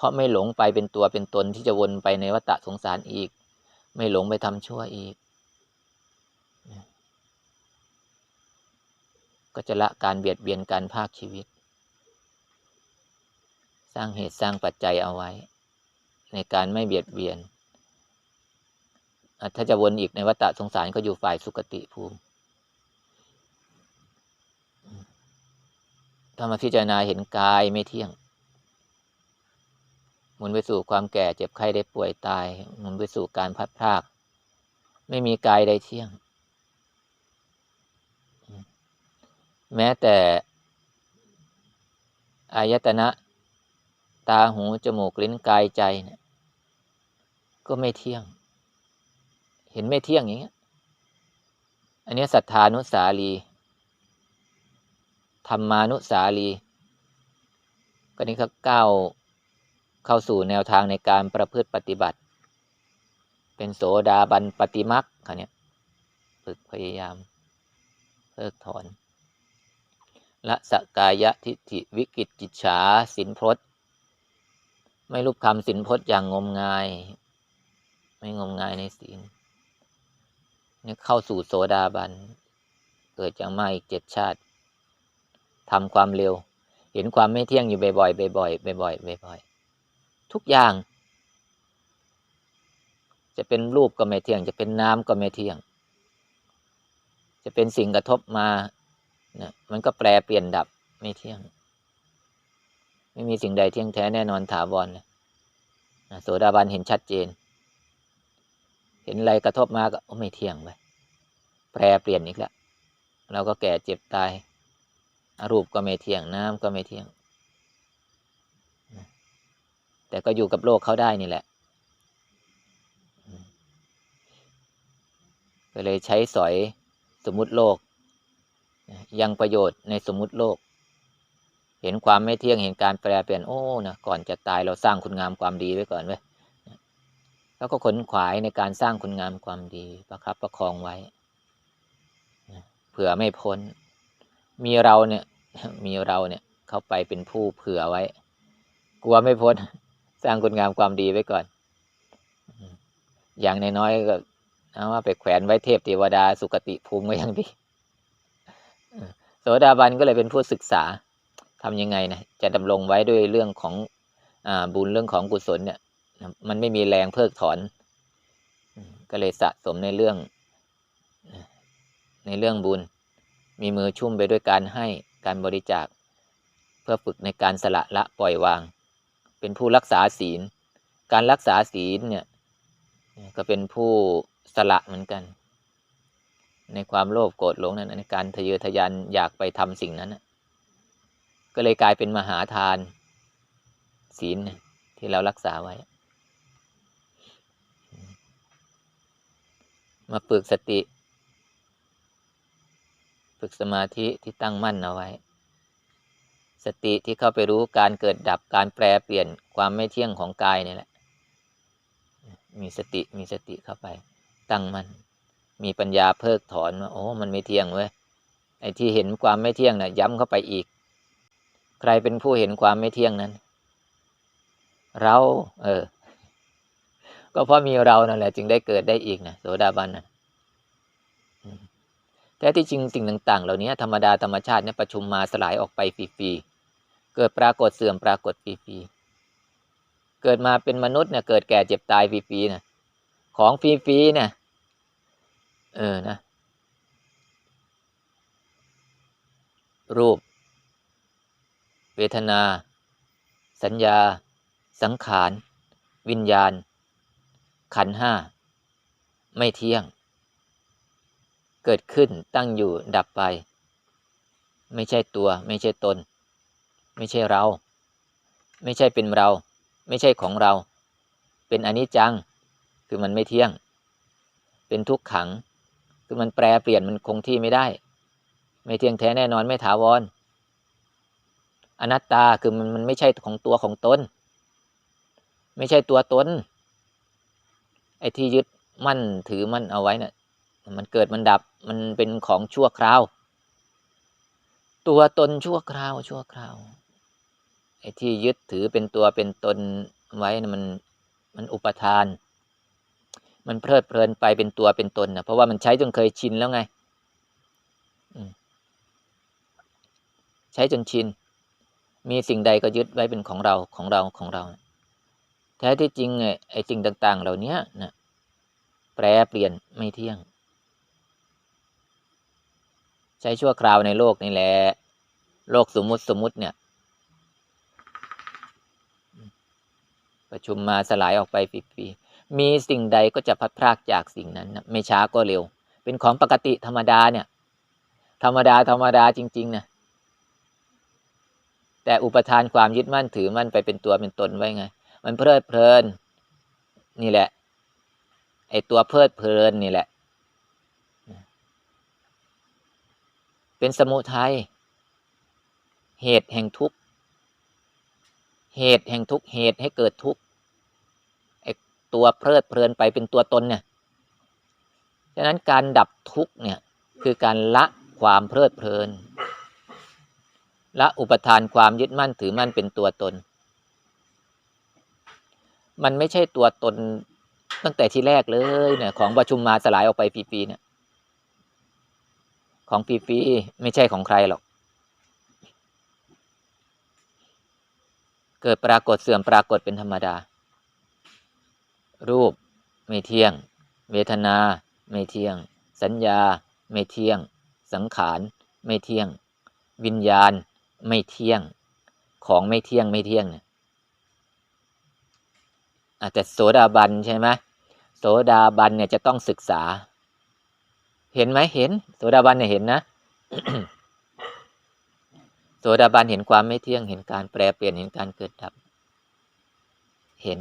เพราะไม่หลงไปเป็นตัวเป็นตนที่จะวนไปในวัฏสงสารอีก ไม่หลงไปทำชั่วอีก ก็จะละการเบียดเบียนการภาคชีวิต สร้างเหตุสร้างปัจจัยเอาไว้ ในการไม่เบียดเบียน ถ้าจะวนอีกในวัฏสงสารก็อยู่ฝ่ายสุคติภูมิถ้ามาพิจารณาเห็นกายไม่เที่ยง มุนไปสู่ความแก่เจ็บไข้ได้ป่วยตายหมุนไปสู่การพัดพราก ไม่มีกายใดเที่ยง แม้แต่ อายตนะ ตาหูจมูกลิ้นกายใจเนี่ยก็ไม่เที่ยง เห็นไม่เที่ยงอย่างเงี้ย อันนี้ศรัทธานุสาลีธรรมานุสาลี ก็นี้ก็ก้าว เข้าสู่แนวทางในการประพฤติปฏิบัติ เป็นโสดาบันปฏิมักค่ะเนี่ยฝึกพยายามเพิกถอนละสกายะทิฏฐิวิกิจจิจฉาสินพจน์ ไม่รูปคำสินพจน์อย่างงมงาย ไม่งมงายในศีลนี่เข้าสู่โสดาบัน เกิดจากมาอีกเจ็ดชาติทำความเร็ว เห็นความไม่เที่ยงอยู่บ่อยๆบ่อยๆบ่อยๆบ่อยๆ ทุกอย่าง จะเป็นรูปก็ไม่เที่ยง จะเป็นน้ำก็ไม่เที่ยง จะเป็นสิ่งกระทบมาเนี่ยมันก็แปลเปลี่ยนดับไม่เที่ยง ไม่มีสิ่งใดเที่ยงแท้แน่นอนถาวรนะโสดาบันเห็นชัดเจน เห็นอะไรกระทบมาก็ไม่เที่ยงไปแปรเปลี่ยนอีกแล้วเราก็แก่เจ็บตาย รูปก็ไม่เที่ยงน้ำก็ไม่เที่ยง แต่ก็อยู่กับโลกเขาได้นี่แหละก็เลยใช้สอยสมมุติโลก ยังประโยชน์ในสมมุติโลก เห็นความไม่เที่ยงเห็นการแปรเปลี่ยนโอ้นะก่อนจะตายเราสร้างคุณงามความดีไว้ก่อนไว้แล้วก็ขนขวายในการสร้างคุณงามความดีประครับประคองไว้เผื่อไม่พ้น มีเราเนี่ย มีเราเนี่ย เข้าไปเป็นผู้เผื่อไว้ กลัวไม่พ้น สร้างคุณงามความดีไว้ก่อน อย่างน้อยๆก็เอาว่าไปแขวนไว้เทพเทวดาสุคติภูมิก็ยังดีโสดาบันก็เลยเป็นผู้ศึกษาทำยังไงนะจะดำรงไว้ด้วยเรื่องของอบุญเรื่องของกุศลเนี่ย มันไม่มีแรงเพิกถอน ก็เลยสะสมในเรื่อง ในเรื่องบุญ มีมือชุ่มไปด้วยการให้การบริจาค เพื่อฝึกในการสละละปล่อยวาง เป็นผู้รักษาศีล การรักษาศีลเนี่ยก็เป็นผู้สละเหมือนกัน ในความโลภโกรธหลงนั้นในการทะเยอทะยานอยากไปทำสิ่งนั้นก็เลยกลายเป็นมหาทานศีลที่เรารักษาไว้ มาฝึกสติ ฝึกสมาธิที่ตั้งมั่นเอาไว้ สติที่เข้าไปรู้การเกิดดับการแปรเปลี่ยนความไม่เที่ยงของกายนี่แหละ มีสติมีสติเข้าไป ตั้งมัน มีปัญญาเพิกถอนว่าโอ้มันไม่เที่ยงเว้ยไอ้ที่เห็นความไม่เที่ยงนะ่ะ ย้ำเข้าไปอีก ใครเป็นผู้เห็นความไม่เที่ยงนั้น เรา เออ ก็เพราะมีเรานั่นแหละจึงได้เกิดได้อีกนะโสดาบันนะแท้ที่จริงสิ่งต่าง ๆ เหล่านี้ธรรมดาธรรมชาติเนี่ยประชุมมาสลายออกไปฟรีๆ เกิดปรากฏเสื่อมปรากฏฟรีๆเกิดมาเป็นมนุษย์เนี่ยเกิดแก่เจ็บตายฟรีๆนะของฟรีๆเนี่ยเออนะ รูป เวทนา สัญญา สังขาร วิญญาณ ขันห้า ไม่เที่ยง เกิดขึ้นตั้งอยู่ดับไป ไม่ใช่ตัวไม่ใช่ตน ไม่ใช่เรา ไม่ใช่เป็นเรา ไม่ใช่ของเรา เป็นอนิจจัง คือมันไม่เที่ยง เป็นทุกขัง คือมันแปรเปลี่ยนมันคงที่ไม่ได้ ไม่เที่ยงแท้แน่นอนไม่ถาวร อนัตตาคือมันมันไม่ใช่ของตัวของตน ไม่ใช่ตัวตน ไอ้ที่ยึดมั่นถือมั่นเอาไว้นะ่ะมันเกิดมันดับมันเป็นของชั่วคราว ตัวตนชั่วคราวชั่วคราว ไอ้ที่ยึดถือเป็นตัวเป็นตนไว้นะมันมันอุปทาน มันเพลิดเพลินไปเป็นตัวเป็นตนนะเพราะว่ามันใช้จนเคยชินแล้วไงใช้จนชิน มีสิ่งใดก็ยึดไว้เป็นของเราของเราของเรา แท้ที่จริงไอ้ไอ้สิ่งต่าง ๆ เหล่านี้นะแปรเปลี่ยนไม่เที่ยง ใช้ชั่วคราวในโลกนี่แหละ โลกสมมุติสมมุติเนี่ย ประชุมมาสลายออกไปฟรีๆมีสิ่งใดก็จะพัดพรากจากสิ่งนั้นนะไม่ช้าก็เร็ว เป็นของปกติธรรมดาเนี่ย ธรรมดาธรรมดาจริงๆนะแต่อุปทานความยึดมั่นถือมั่นไปเป็นตัวเป็นตนไว้ไง มันเพลิดเพลิน นี่แหละ ไอตัวเพลิดเพลินนี่แหละ เป็นสมุทัยเหตุแห่งทุกข์ เหตุแห่งทุกเหตุให้เกิดทุกไอตัวเพลิดเพลินไปเป็นตัวตนเนี่ยฉะนั้นการดับทุกเนี่ยคือการละความเพลิดเพลินละอุปทานความยึดมั่นถือมั่นเป็นตัวตน มันไม่ใช่ตัวตนตั้งแต่ที่แรกเลยเนี่ยของประชุมมาสลายออกไปปีๆเนี่ยของปีๆไม่ใช่ของใครหรอก เกิดปรากฏเสื่อมปรากฏเป็นธรรมดา รูปไม่เที่ยง เวทนา ไม่เที่ยง สัญญา ไม่เที่ยง สังขาร ไม่เที่ยง วิญญาณ ไม่เที่ยง ของไม่เที่ยงไม่เที่ยงเนี่ยแต่โสดาบันใช่ไหมโสดาบันเนี่ยจะต้องศึกษา เห็นไหมเห็น โสดาบันเนี่ยเห็นนะ โสดาบันเห็นความไม่เที่ยงเห็นการแปรเปลี่ยนเห็นการเกิดดับ เห็น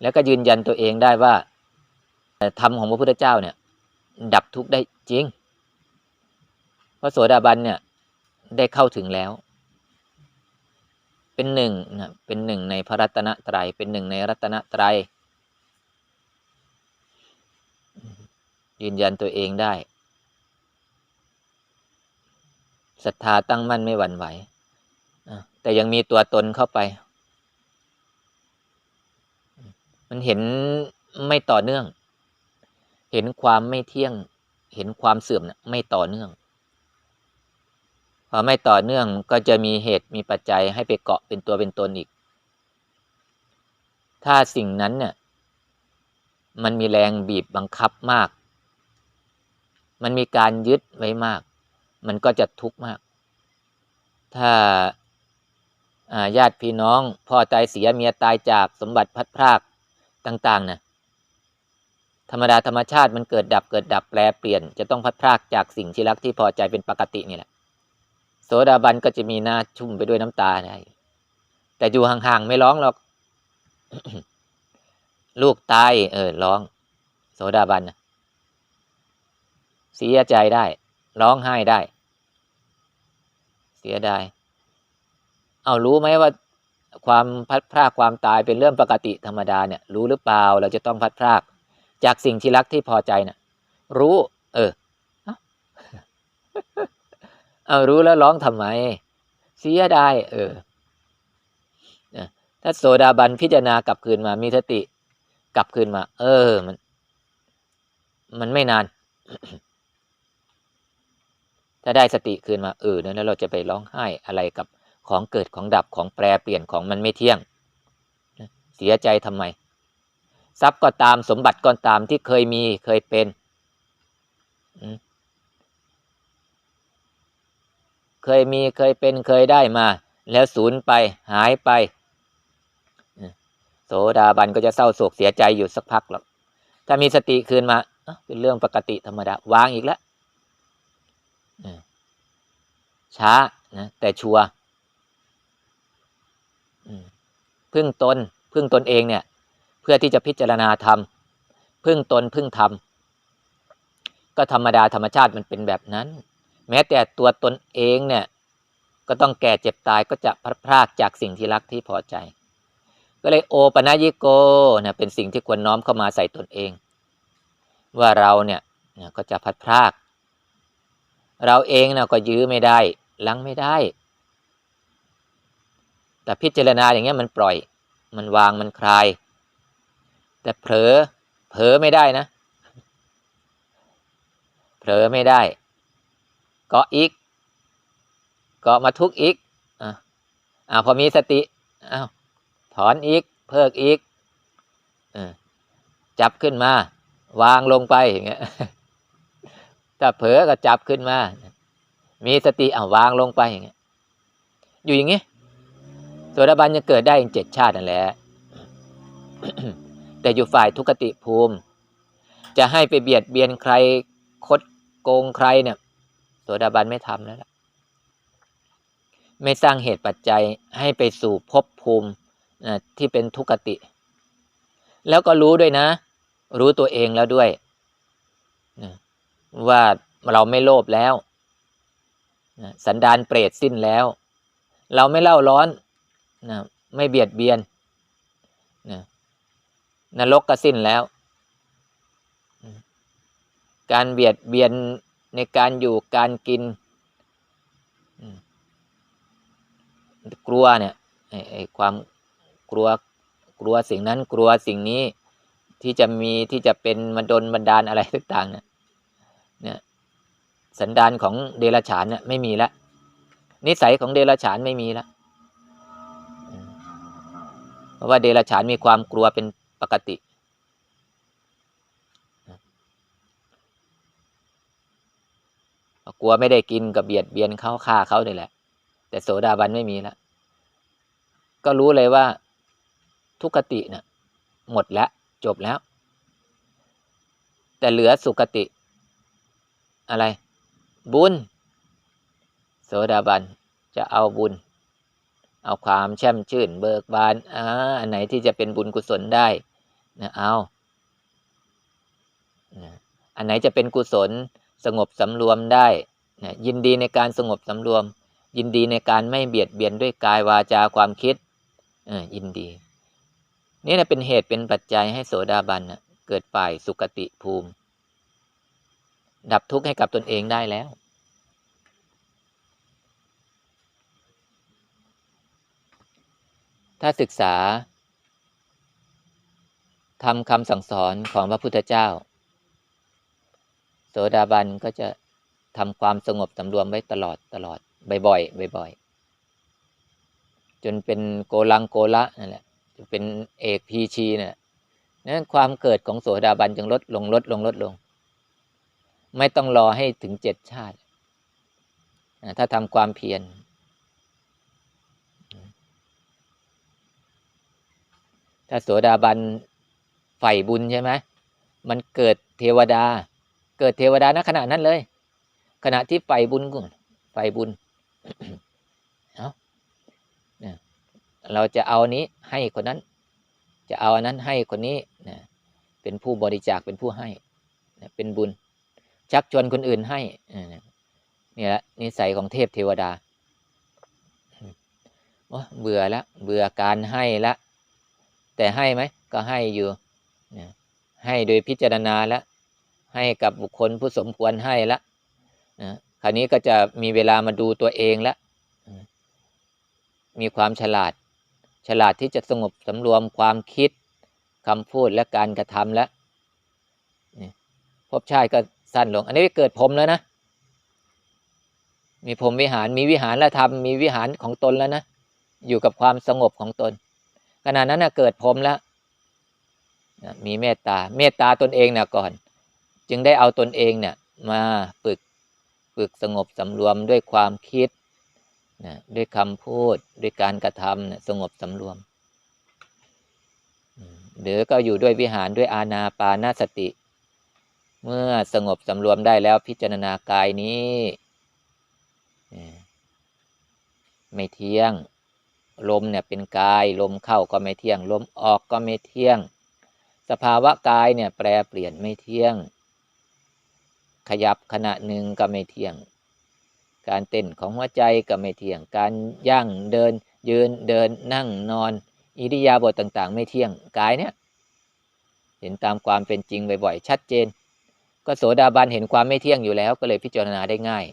แล้วก็ยืนยันตัวเองได้ว่าธรรมของพระพุทธเจ้าเนี่ย ดับทุกข์ได้จริงเพราะโสดาบันเนี่ยได้เข้าถึงแล้ว เป็นหนึ่งนะเป็นหนึ่งในพระรัตนตรยัยเป็นหนึ่งในรัตนตรยัยยืนยันตัวเองได้ ศรัทธาตั้งมั่นไม่หวั่นไหวแต่ยังมีตัวตนเข้าไป มันเห็นไม่ต่อเนื่อง เห็นความไม่เที่ยง เห็นความเสื่อมนะไม่ต่อเนื่อง พอไม่ต่อเนื่องก็จะมีเหตุมีปัจจัยให้ไปเกาะเป็นตัวเป็นตนอีก ถ้าสิ่งนั้นเนี่ยมันมีแรงบีบบังคับมาก มันมีการยึดไว้มาก มันก็จะทุกข์มาก ถ้าญาติพี่น้อง พ่อตายเสียเมียตายจากสมบัติพัดพรากต่างๆนะธรรมดาธรรมชาติมันเกิดดับเกิดดับแปลเปลี่ยน จะต้องพัดพรากจากสิ่งที่รักที่พอใจเป็นปกตินี่แหละ โสดาบันก็จะมีหน้าชุ่มไปด้วยน้ำตาได้แต่อยู่ห่างๆไม่ร้องหรอก ลูกตายเออร้อง โสดาบันนะเสียใจได้ ร้องไห้ได้ เสียดายเอารู้ไหมว่าความพัดพรากความตายเป็นเรื่องปกติธรรมดาเนี่ย รู้หรือเปล่าเราจะต้องพัดพราก จากสิ่งที่รักที่พอใจเนะ่ะรู้ เออเอารู้แล้วร้องทำไม เสียดายเออถ้าโสดาบันพิจารณากลับคืนมามีสติ กลับคืนมา เออมัน มันไม่นาน ถ้าได้สติคืนมาเออแล้วเราจะไปร้องไห้อะไรกับของเกิดของดับของแปรเปลี่ยนของมันไม่เที่ยง เสียใจทำไม ทรัพย์ก็ตามสมบัติก็ตามที่เคยมีเคยเป็น เคยมีเคยเป็นเคยได้มา แล้วสูญไปหายไป โสดาบันก็จะเศร้าโศกเสียใจอยู่สักพักหรอกถ้ามีสติคืนมาเป็นเรื่องปกติธรรมดาวางอีกแล้ว ช้านะแต่ชัวร์พึ่งตน พึ่งตนเองเนี่ย เพื่อที่จะพิจารณาธรรม พึ่งตนพึ่งธรรม ก็ธรรมดาธรรมชาติมันเป็นแบบนั้น แม้แต่ตัวตนเองเนี่ย ก็ต้องแก่เจ็บตายก็จะพลาดพลาดจากสิ่งที่รักที่พอใจ ก็เลยโอปนัญิโกนี่ยเป็นสิ่งที่ควรน้อมเข้ามาใส่ตนเอง ว่าเราเนี่ยก็จะพัดพลาก เราเองนะก็ยื้อไม่ได้ลังไม่ได้ แต่พิจารณาอย่างเงี้ยมันปล่อย มันวางมันคลาย แต่เผลอเผลอไม่ได้นะ เผลอไม่ได้เกาะอีกเกาะมาทุกอีกอะอ่าพอมีสติอ้าวถอนอีก เพิกอีกอจับขึ้นมา วางลงไปอย่างเงี้ย ถ้าเผลอก็จับขึ้นมา มีสติอ่าวางลงไปอย่างเงี้ย อยู่อย่างเงี้ยโสดาบันยังเกิดได้อีกเจ็ดชาตินั่นแหละแต่อยู่ฝ่ายทุกติภูมิ จะให้ไปเบียดเบียนใครคดโกงใครเนี่ยโสดาบันไม่ทำแล้วล่ะไม่สร้างเหตุปัจจัยให้ไปสู่ภพภูมินะที่เป็นทุกติ แล้วก็รู้ด้วยนะ รู้ตัวเองแล้วด้วยนะ ว่าเราไม่โลภแล้วสันดานเปรตสิ้นแล้ว เราไม่เล่าร้อนนะไม่เบียดเบียนนะนรกก็สิ้นแล้ว การเบียดเบียนในการอยู่การกิน กลัวเนี่ยไอ้ความกลัวกลัวสิ่งนั้นกลัวสิ่งนี้ที่จะมีที่จะเป็นมาดนบันดาลอะไรต่างๆเนี่ย เนี่ยสันดานของเดรัจฉานเนี่ยไม่มีแล้วนิสัยของเดรัจฉานไม่มีแล้วเพราะว่าเดรัจฉานมีความกลัวเป็นปกติ กลัวไม่ได้กินกับเบียดเบียนเขาฆ่าเขาเนี่แหละ แต่โสดาบันไม่มีแล้วก็รู้เลยว่าทุกขติเนะ่ยหมดแล้วจบแล้ว แต่เหลือสุขติ อะไร บุญ โสดาบันจะเอาบุญ เอาความแช่มชื่น เบิกบานอ่าอันไหนที่จะเป็นบุญกุศลได้นะเอาอันไหนจะเป็นกุศลสงบสำรวมได้นะยินดีในการสงบสำรวม ยินดีในการไม่เบียดเบียนด้วยกายวาจาความคิดเออยินดี นี่นะเป็นเหตุเป็นปัจจัยให้โสดาบันนะเกิดฝ่ายสุกติภูมิ ดับทุกข์ให้กับตนเองได้แล้ว ถ้าศึกษาทำคำสั่งสอนของพระพุทธเจ้า โสดาบันก็จะทำความสงบสำรวมไว้ตลอดตลอดบ่อยๆบ่อยๆจนเป็นโกลังโกละนั่นแหละจะเป็นเอกพีชีเนี่ยนั้นความเกิดของโสดาบันจึงลดลงลดลงลดลง ไม่ต้องรอให้ถึงเจ็ดชาติ ถ้าทำความเพียรถ้าโสดาบันใฝ่บุญใช่ไหมมันเกิดเทวดา เกิดเทวดาณขณะนั้นเลย ขณะที่ใฝ่บุญก่อนใฝ่บุญเราจะเอานี้ให้คนนั้น จะเอาอันนั้นให้คนนี้นะเป็นผู้บริจาคเป็นผู้ให้นะเป็นบุญ ชักชวนคนอื่นให้นี่แหละนิสัยของเทพเทวดาเบื่อแล้วเบื่อการให้ละ แต่ให้ไหมก็ให้อยู่ให้โดยพิจารณาแล้วให้กับบุคคลผู้สมควรให้ละนะคราวนี้ก็จะมีเวลามาดูตัวเองล้วมีความฉลาด ฉลาดที่จะสงบสำรวมความคิดคำพูดและการกระทำแล้วภพชาติก็ สั้นลง อันนี้เกิดพรมแล้วนะ มีพรมวิหารมีวิหารและธรรมมีวิหารของตนแล้วนะ อยู่กับความสงบของตน ขณะนั้นนะเกิดพรมแล้วมีเมตตาเมตตาตนเองนี่ยก่อน จึงได้เอาตนเองเนี่ยมาฝึกฝึกสงบสำรวมด้วยความคิดนะด้วยคำพูดด้วยการกระทำนะสงบสำรวมหรือก็อยู่ด้วยวิหารด้วยอาณาปานาสติ เมื่อสงบสำรวมได้แล้วพิจารณากายนี้ ไม่เที่ยง ลมเนี่ยเป็นกาย ลมเข้าก็ไม่เที่ยง ลมออกก็ไม่เที่ยง สภาวะกายเนี่ยแปรเปลี่ยนไม่เที่ยง ขยับขณะหนึ่งก็ไม่เที่ยง การเต้นของหัวใจก็ไม่เที่ยง การย่างเดิน ยืนเดินนั่งนอน อิริยาบถต่าง ๆ ไม่เที่ยง กายเนี่ยเห็นตามความเป็นจริงบ่อยๆชัดเจน ก็โสดาบันเห็นความไม่เที่ยงอยู่แล้วก็เลยพิจารณาได้ง่าย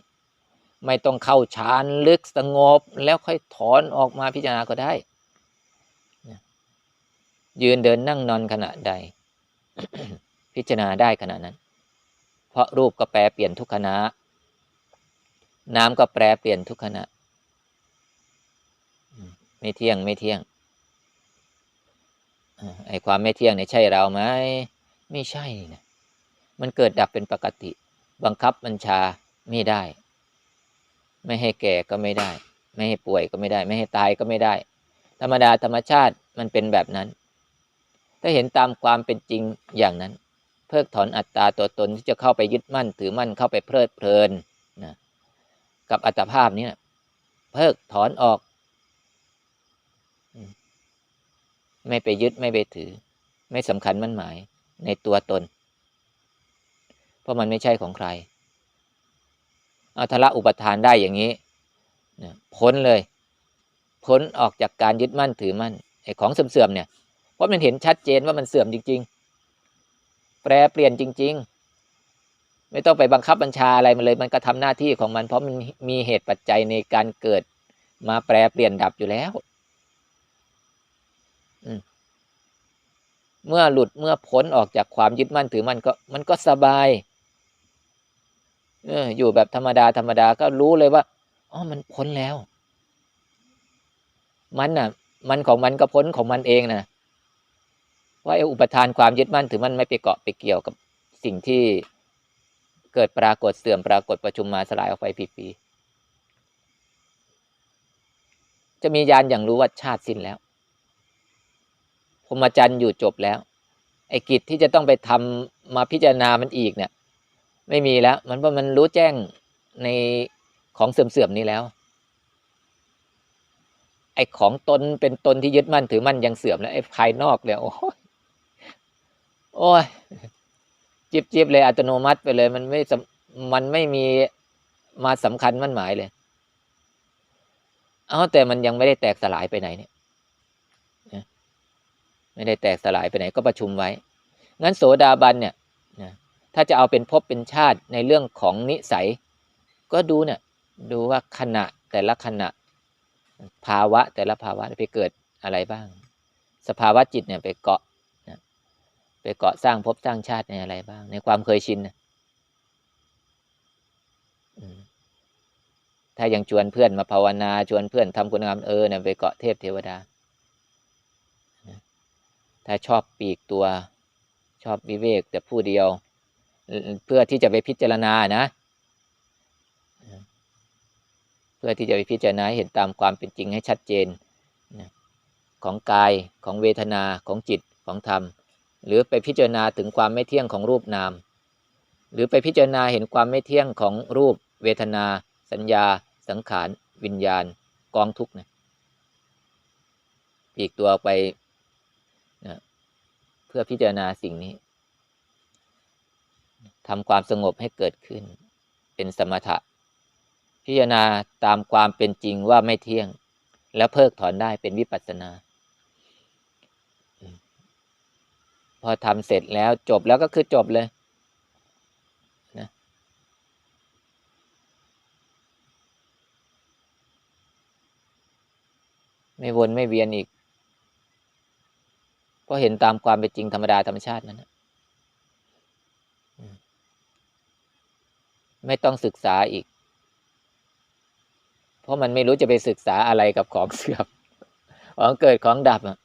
ไม่ต้องเข้าฌานลึกสงบแล้วค่อยถอนออกมาพิจารณาก็ได้ ยืนเดินนั่งนอนขณะใด พิจารณาได้ขณะนั้น เพราะรูปก็แปรเปลี่ยนทุกขณะน้ำก็แปรเปลี่ยนทุกขณะไม่เที่ยงไม่เที่ยงไอความไม่เที่ยงเนี่ยใช่เราไหมไม่ใช่นะ มันเกิดดับเป็นปกติ บังคับบัญชาไม่ได้ ไม่ให้แก่ก็ไม่ได้ ไม่ให้ป่วยก็ไม่ได้ ไม่ให้ตายก็ไม่ได้ ธรรมดาธรรมชาติมันเป็นแบบนั้น ถ้าเห็นตามความเป็นจริงอย่างนั้น เพิกถอนอัตตาตัวตนที่จะเข้าไปยึดมั่น ถือมั่นเข้าไปเพลิดเพลินนะกับอัตภาพนี้นะเพิกถอนออก ไม่ไปยึดไม่ไปถือ ไม่สำคัญมั่นหมายในตัวตน เพราะมันไม่ใช่ของใครเอาทละอุปทานได้อย่างนี้พ้นเลย พ้นออกจากการยึดมั่นถือมั่นไอ้ของเสื่อมๆเนี่ยเพราะมันเห็นชัดเจนว่ามันเสื่อมจริง ๆ แปรเปลี่ยนจริง ๆ ไม่ต้องไปบังคับบัญชาอะไรมันเลย มันก็ทำหน้าที่ของมัน เพราะมันมีเหตุปัจจัยในการเกิดมาแปรเปลี่ยนดับอยู่แล้วเมื่อหลุดเมื่อพ้นออกจากความยึดมั่นถือมั่นก็มันก็สบาย เออ อยู่แบบธรรมดาธรรมดาก็รู้เลยว่าอ๋อมันพ้นแล้ว มันน่ะ มันของมันก็พ้นของมันเองนะว่าอุปทานความยึดมั่นถือมันไม่ไปเกาะไปเกี่ยวกับสิ่งที่เกิดปรากฏเสื่อมปรากฏประชุมมาสลายออกไปปีๆจะมียานอย่างรู้ว่าชาติสิ้นแล้วพรมจรรย์อยู่จบแล้ว ไอ้กิจที่จะต้องไปทำมาพิจารณามันอีกเนี่ย ไม่มีแล้ว มันเพราะมันรู้แจ้งในของเสื่อมๆนี้แล้ว ไอ้ของตนเป็นตนที่ยึดมั่นถือมั่นยังเสื่อมแล้วไอ้ภายนอกเนี่ยโอ้ยโอ้ยจิบจิบเลยอัตโนมัติไปเลย มันไม่มันไม่มีมาสำคัญมั่นหมายเลย เอาแต่มันยังไม่ได้แตกสลายไปไหนเนี่ยไม่ได้แตกสลายไปไหนก็ประชุมไว้ งั้นโสดาบันเนี่ย ถ้าจะเอาเป็นภพเป็นชาติในเรื่องของนิสัย ก็ดูเนี่ยดูว่าขณะแต่ละขณะ ภาวะแต่ละภาวะไปเกิดอะไรบ้าง สภาวะจิตเนี่ยไปเกาะนะไปเกาะสร้างภพสร้างชาติในอะไรบ้าง ในความเคยชินนะถ้ายังชวนเพื่อนมาภาวนาชวนเพื่อนทำคุณงามเออเนี่ยไปเกาะเทพเทวดา ถ้าชอบปีกตัว ชอบวิเวกแต่ผู้เดียว เพื่อที่จะไปพิจารณานะ เพื่อที่จะไปพิจารณาเห็นตามความเป็นจริงให้ชัดเจนนะของกายของเวทนาของจิตของธรรม หรือไปพิจารณาถึงความไม่เที่ยงของรูปนาม หรือไปพิจารณาเห็นความไม่เที่ยงของรูป เวทนา สัญญา สังขาร วิญญาณ กองทุกข์นะปีกตัวไปนะเพื่อพิจารณาสิ่งนี้ ทำความสงบให้เกิดขึ้น เป็นสมถะ พิจารณาตามความเป็นจริงว่าไม่เที่ยง แล้วเพิกถอนได้เป็นวิปัสสนา พอทำเสร็จแล้วจบแล้วก็คือจบเลยนะไม่วนไม่เวียนอีก ก็เห็นตามความเป็นจริงธรรมดาธรรมชาตินั้นนะไม่ ต้องศึกษาอีก เพราะมันไม่รู้จะไปศึกษาอะไรกับของเสื่อมของเกิดของดับอะ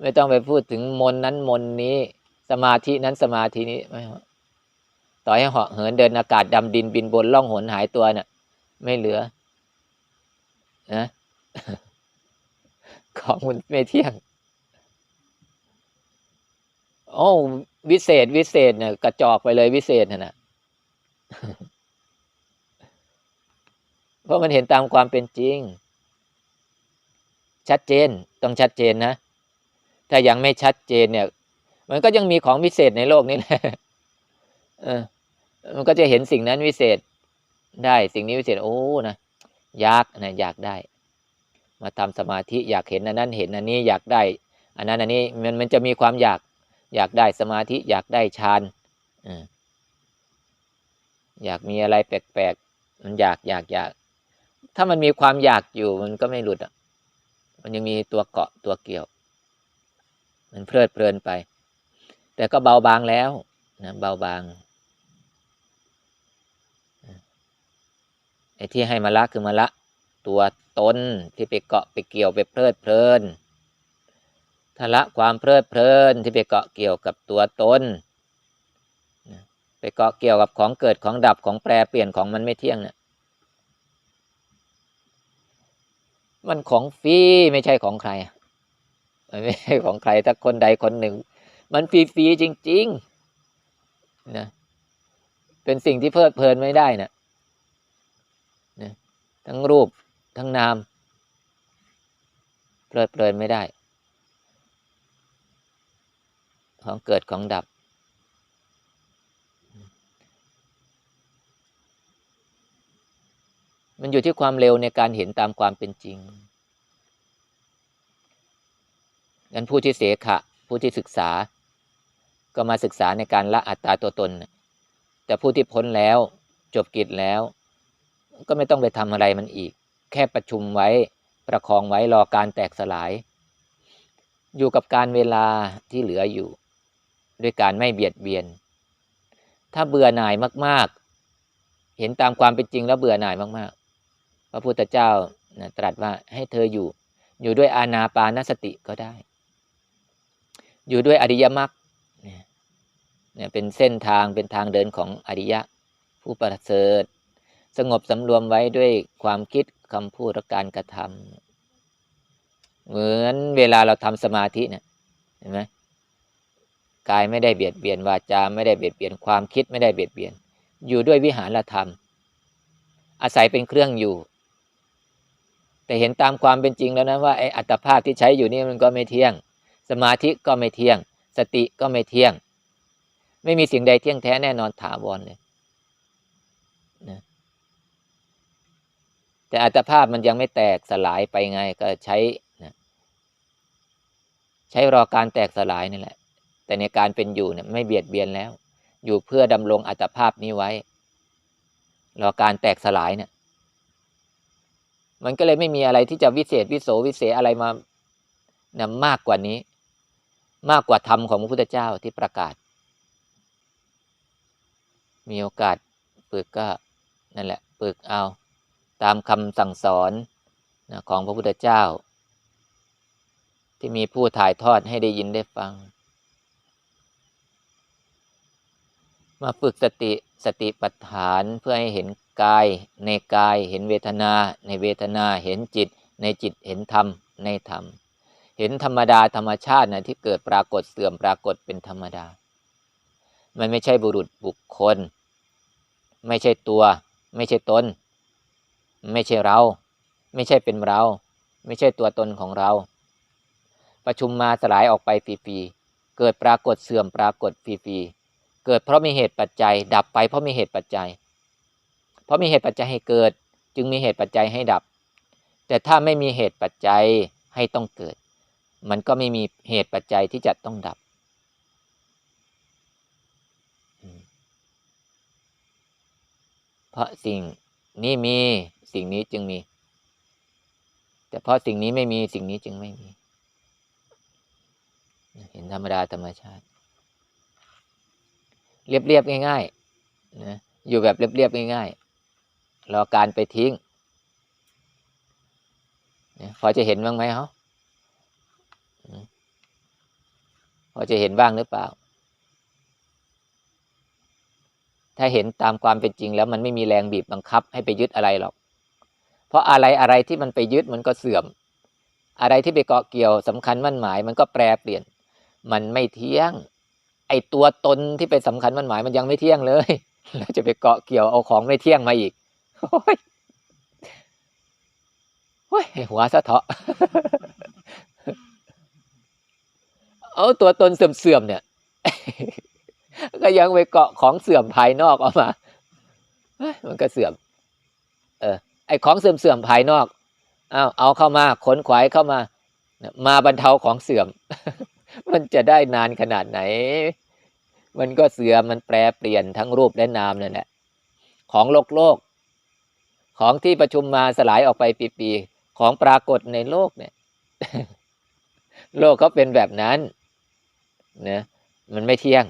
ไม่ต้องไปพูดถึงมนนั้นมนนี้ สมาธินั้นสมาธินี้ไม่ต่อให้เหาะเหินเดินอากาศดำดินบินบนล่องหนหายตัวเนี่ยไม่เหลือนะของมันไม่เที่ยง โอ้วิเศษวิเศษเนี่ยกระจอกไปเลยวิเศษนะ่ะเพราะมันเห็นตามความเป็นจริง ชัดเจนต้องชัดเจนนะ ถ้ายังไม่ชัดเจนเนี่ย มันก็ยังมีของวิเศษในโลกนี้แหละมันก็จะเห็นสิ่งนั้นวิเศษได้สิ่งนี้วิเศษโอ้นะอยากนะอยากได้ มาทำสมาธิอยากเห็นอันนั้นเห็นอันนี้อยากได้ อันนั้นอันนี้มันมันจะมีความอยาก อยากได้สมาธิอยากได้ฌานอยากมีอะไรแปลกๆมันอยากอยากอยาก ถ้ามันมีความอยากอยู่มันก็ไม่หลุดอะ มันยังมีตัวเกาะตัวเกี่ยว มันเพลิดเพลินไป แต่ก็เบาบางแล้วนะเบาบางไอ้ที่ให้มาละคือมาละ ตัวตนที่ไปเกาะไปเกี่ยวไปเพลิดเพลิน ถ้าละความเพลิดเพลินที่ไปเกาะเกี่ยวกับตัวตนไปเกาะเกี่ยวกับของเกิดของดับของแปรเปลี่ยนของมันไม่เที่ยงเนี่ยมันของฟรีไม่ใช่ของใครมันไม่ใช่ของใครถ้าคนใดคนหนึ่ง มันฟรีฟรีจริงๆนะเป็นสิ่งที่เพลิดเพลินไม่ได้นะนะทั้งรูปทั้งนามเพลิดเพลินไม่ได้ ของเกิดของดับ มันอยู่ที่ความเร็วในการเห็นตามความเป็นจริงงั้นผู้ที่เสขะ ผู้ที่ศึกษา ก็มาศึกษาในการละอัตตาตัวตน แต่ผู้ที่พ้นแล้วจบกิจแล้ว ก็ไม่ต้องไปทำอะไรมันอีก แค่ประชุมไว้ประคองไว้รอการแตกสลาย อยู่กับการเวลาที่เหลืออยู่ ด้วยการไม่เบียดเบียน ถ้าเบื่อหน่ายมาก ๆ เห็นตามความเป็นจริงแล้วเบื่อหน่ายมากๆ พระพุทธเจ้านะตรัสว่าให้เธออยู่ อยู่ด้วยอาณาปานสติก็ได้ อยู่ด้วยอริยมรรคเนี่ยเป็นเส้นทางเป็นทางเดินของอริยะ ผู้ประเสริฐสงบสำรวมไว้ด้วยความคิดคำพูดและการกระทำเหมือนเวลาเราทำสมาธิเนี่ยเห็นไหม กายไม่ได้เบียดเบียนวาจาไม่ได้เบียดเบียนความคิดไม่ได้เบียดเบียน อยู่ด้วยวิหารธรรม อาศัยเป็นเครื่องอยู่ แต่เห็นตามความเป็นจริงแล้วนะว่าไอ้อัตภาพที่ใช้อยู่นี่มันก็ไม่เที่ยง สมาธิก็ไม่เที่ยง สติก็ไม่เที่ยง ไม่มีสิ่งใดเที่ยงแท้แน่นอนถาวรเลยนะแต่อัตภาพมันยังไม่แตกสลายไปไงก็ใช้ใช้รอการแตกสลายนี่แหละ แต่ในการเป็นอยู่เนี่ยไม่เบียดเบียนแล้ว อยู่เพื่อดำรงอัตภาพนี้ไว้ รอการแตกสลายเนี่ย มันก็เลยไม่มีอะไรที่จะวิเศษวิโสวิเศษอะไรมานะมากกว่านี้ มากกว่าธรรมของพระพุทธเจ้าที่ประกาศ มีโอกาสปึกก็นั่นแหละปึกเอา ตามคำสั่งสอนของพระพุทธเจ้า ที่มีผู้ถ่ายทอดให้ได้ยินได้ฟัง มาฝึกสติสติปัฏฐานเพื่อให้เห็นกาย ในกายเห็นเวทนา ในเวทนาเห็นจิต ในจิตเห็นธรรมในธรรม เห็นธรรมดาธรรมชาตินะที่เกิดปรากฏเสื่อมปรากฏเป็นธรรมดา มันไม่ใช่บุรุษบุคคล ไม่ใช่ตัว ไม่ใช่ตนไม่ใช่เรา ไม่ใช่เป็นเรา ไม่ใช่ตัวตนของเรา ประชุมมาสลายออกไปฟรีๆเกิดปรากฏเสื่อมปรากฏฟรีๆ เกิดเพราะมีเหตุปัจจัย ดับไปเพราะมีเหตุปัจจัย เพราะมีเหตุปัจจัยให้เกิด จึงมีเหตุปัจจัยให้ดับ แต่ถ้าไม่มีเหตุปัจจัยให้ต้องเกิด มันก็ไม่มีเหตุปัจจัยที่จะต้องดับ เพราะสิ่งนี้มีสิ่งนี้จึงมี แต่เพราะสิ่งนี้ไม่มีสิ่งนี้จึงไม่มี เห็นธรรมดาธรรมชาติ เรียบๆง่ายๆนะอยู่แบบเรียบๆง่ายๆรอการไปทิ้งพอจะเห็นบ้างไหมเขาพอจะเห็นบ้างหรือเปล่า ถ้าเห็นตามความเป็นจริงแล้วมันไม่มีแรงบีบบังคับให้ไปยึดอะไรหรอก เพราะอะไรอะไรที่มันไปยึดมันก็เสื่อม อะไรที่ไปเกาะเกี่ยวสำคัญมั่นหมาย มันก็แปรเปลี่ยน มันไม่เที่ยง ไอตัวตนที่ไปสำคัญมันหมายมันยังไม่เที่ยงเลยแล้วจะไปเกาะเกี่ยวเอาของไม่เที่ยงมาอีกโอ้ยโอ้ยหัวสะเทาะเอาตัวตนเสื่อมๆเนี่ย ก็ยังไปเกาะของเสื่อมภายนอกออกมามันก็เสื่อม เออ ไอของเสื่อมเสื่อมภายนอกเอาเอาเข้ามาขนขวายเข้ามา มาบรรเทาของเสื่อม มันจะได้นานขนาดไหน มันก็เสื่อมมันแปรเปลี่ยนทั้งรูปและนามนั่นแหละของโลกโลก ของที่ประชุมมาสลายออกไปปีๆของปรากฏในโลกเนี่ย โลกเขาเป็นแบบนั้นนะมันไม่เที่ยง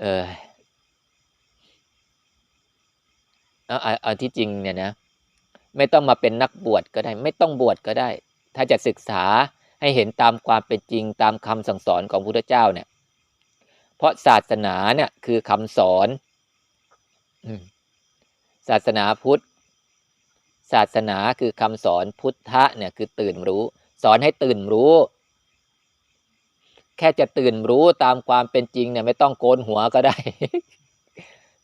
เออเอาเอาเอาที่จริงเนี่ยนะ ไม่ต้องมาเป็นนักบวชก็ได้ ไม่ต้องบวชก็ได้ ถ้าจะศึกษา ให้เห็นตามความเป็นจริงตามคำสั่งสอนของพุทธเจ้าเนี่ย เพราะศาสนาเนี่ยคือคำสอนศาสนาพุทธ ศาสนาคือคำสอนพุทธะเนี่ยคือตื่นรู้ สอนให้ตื่นรู้ แค่จะตื่นรู้ตามความเป็นจริงเนี่ย ไม่ต้องโกนหัวก็ได้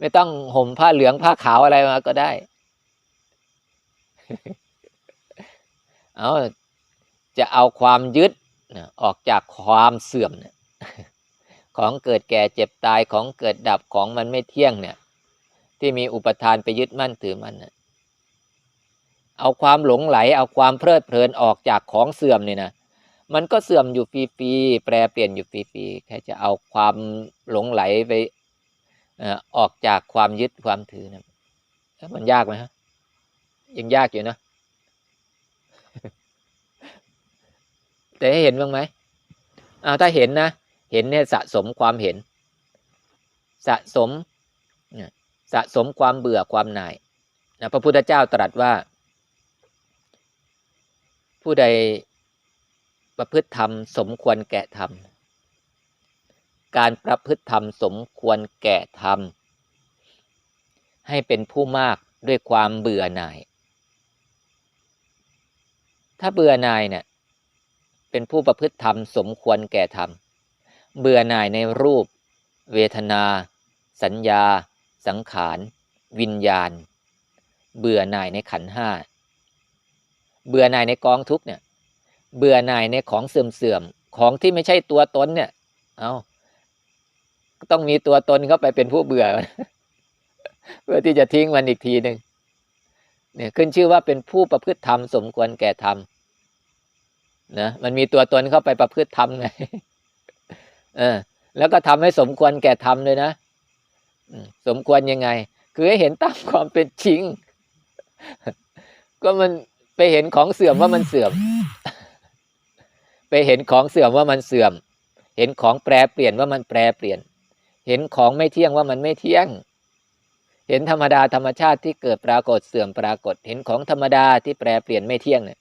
ไม่ต้องห่มผ้าเหลืองผ้าขาวอะไรมาก็ได้ เอา จะเอาความยึดออกจากความเสื่อมเนี่ยของเกิดแก่เจ็บตายของเกิดดับของมันไม่เที่ยงเนี่ยที่มีอุปทานไปยึดมั่นถือมั่นน่ะเอาความหลงไหลเอาความเพลิดเพลินออกจากของเสื่อมเนี่ยนะมันก็เสื่อมอยู่ฟรีๆแปรเปลี่ยนอยู่ฟรีๆแค่จะเอาความหลงไหลไปออกจากความยึดความถือเนะมันยากไหมฮะยังยากอยู่นะ แต่ให้เห็นบ้างไหมอ้าวถ้าเห็นนะ เห็นเนี่ยสะสมความเห็น สะสมสะสมความเบื่อความหน่ายนะพระพุทธเจ้าตรัสว่า ผู้ใดประพฤติธรรม สมควรแก่ธรรม การประพฤติธรรม สมควรแก่ธรรม ให้เป็นผู้มากด้วยความเบื่อหน่าย ถ้าเบื่อหน่ายเนี่ย เป็นผู้ประพฤติธรรมสมควรแก่ธรรม เบื่อหน่ายในรูป เวทนา สัญญา สังขาร วิญญาณ เบื่อหน่ายในขันห้า เบื่อหน่ายในกองทุกเนี่ย เบื่อหน่ายในของเสื่อมเสื่อมๆของที่ไม่ใช่ตัวตนเนี่ย เอาต้องมีตัวตนเข้าไปเป็นผู้เบื่อ เพื่อที่จะทิ้งมันอีกทีหนึ่งเนี่ยขึ้นชื่อว่าเป็นผู้ประพฤติธรรมสมควรแก่ธรรม นะมันมีตัวตนเข้าไปประพฤติธรรมไงเออ แล้วก็ทำให้สมควรแก่ธรรมเลยนะสมควรยังไง คือให้เห็นตามความเป็นจริง ก็มันไปเห็นของเสื่อมว่ามันเสื่อม ไปเห็นของเสื่อมว่ามันเสื่อม เห็นของแปรเปลี่ยนว่ามันแปรเปลี่ยน เห็นของไม่เที่ยงว่ามันไม่เที่ยง เห็นธรรมดาธรรมชาติที่เกิดปรากฏเสื่อมปรากฏ เห็นของธรรมดาที่แปรเปลี่ยนไม่เที่ยงเนี่ย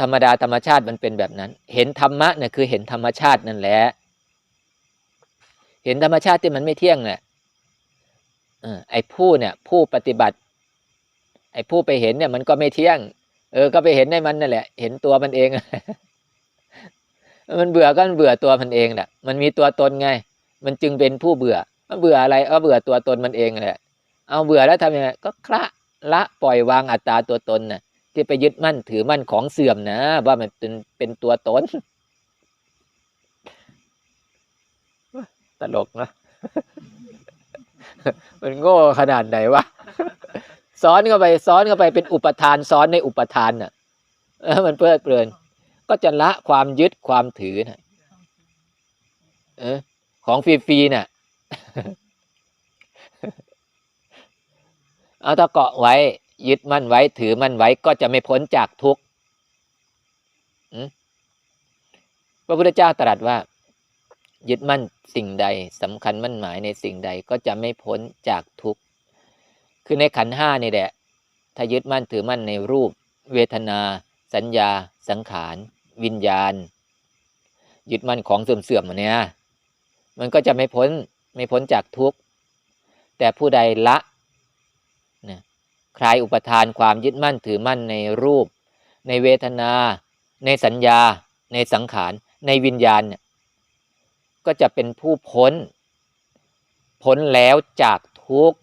ธรรมดาธรรมชาติมันเป็นแบบนั้น เห็นธรรมะเนี่ยคือเห็นธรรมชาตินั่นแหละ เห็นธรรมชาติที่มันไม่เที่ยงเนี่ยไอ้ผู้เนี่ย ผู้ปฏิบัติ ไอ้ผู้ไปเห็นเนี่ย มันก็ไม่เที่ยง เออ ก็ไปเห็นในมันนั่นแหละ เห็นตัวมันเอง มันเบื่อก็มันเบื่อตัวมันเองแหละ มันมีตัวตนไง มันจึงเป็นผู้เบื่อมันเบื่ออะไรเออเบื่อตัวตนมันเองแหละ เอาเบื่อแล้วทำยังไง ก็คละละปล่อยวางอัตตาตัวตนน่ะ ที่ไปยึดมั่นถือมั่นของเสื่อมนะ ว่ามันเป็นเป็นตัวตนตลกนะมันโง่ขนาดไหนวะซ้อนเข้าไปซ้อนเข้าไปเป็นอุปทานซ้อนในอุปทานน่ะมันเพลิดเพลิน ก็จะละความยึดความถือน่ะเออของฟรีๆน่ะเอาถ้าเกาะไว้ ยึดมั่นไว้ถือมั่นไว้ก็จะไม่พ้นจากทุกข์พระพุทธเจ้าตรัสว่า ยึดมั่นสิ่งใดสำคัญมั่นหมายในสิ่งใดก็จะไม่พ้นจากทุกข์คือในขันห้านี่แหละ ถ้ายึดมั่นถือมั่นในรูป เวทนา สัญญา สังขาร วิญญาณ ยึดมั่นของเสื่อมๆอันเนี้ยมันก็จะไม่พ้นไม่พ้นจากทุกข์แต่ผู้ใดละ คลายอุปทานความยึดมั่นถือมั่นในรูป ในเวทนา ในสัญญา ในสังขาร ในวิญญาณเนี่ยก็จะเป็นผู้พ้น พ้นแล้วจากทุกข์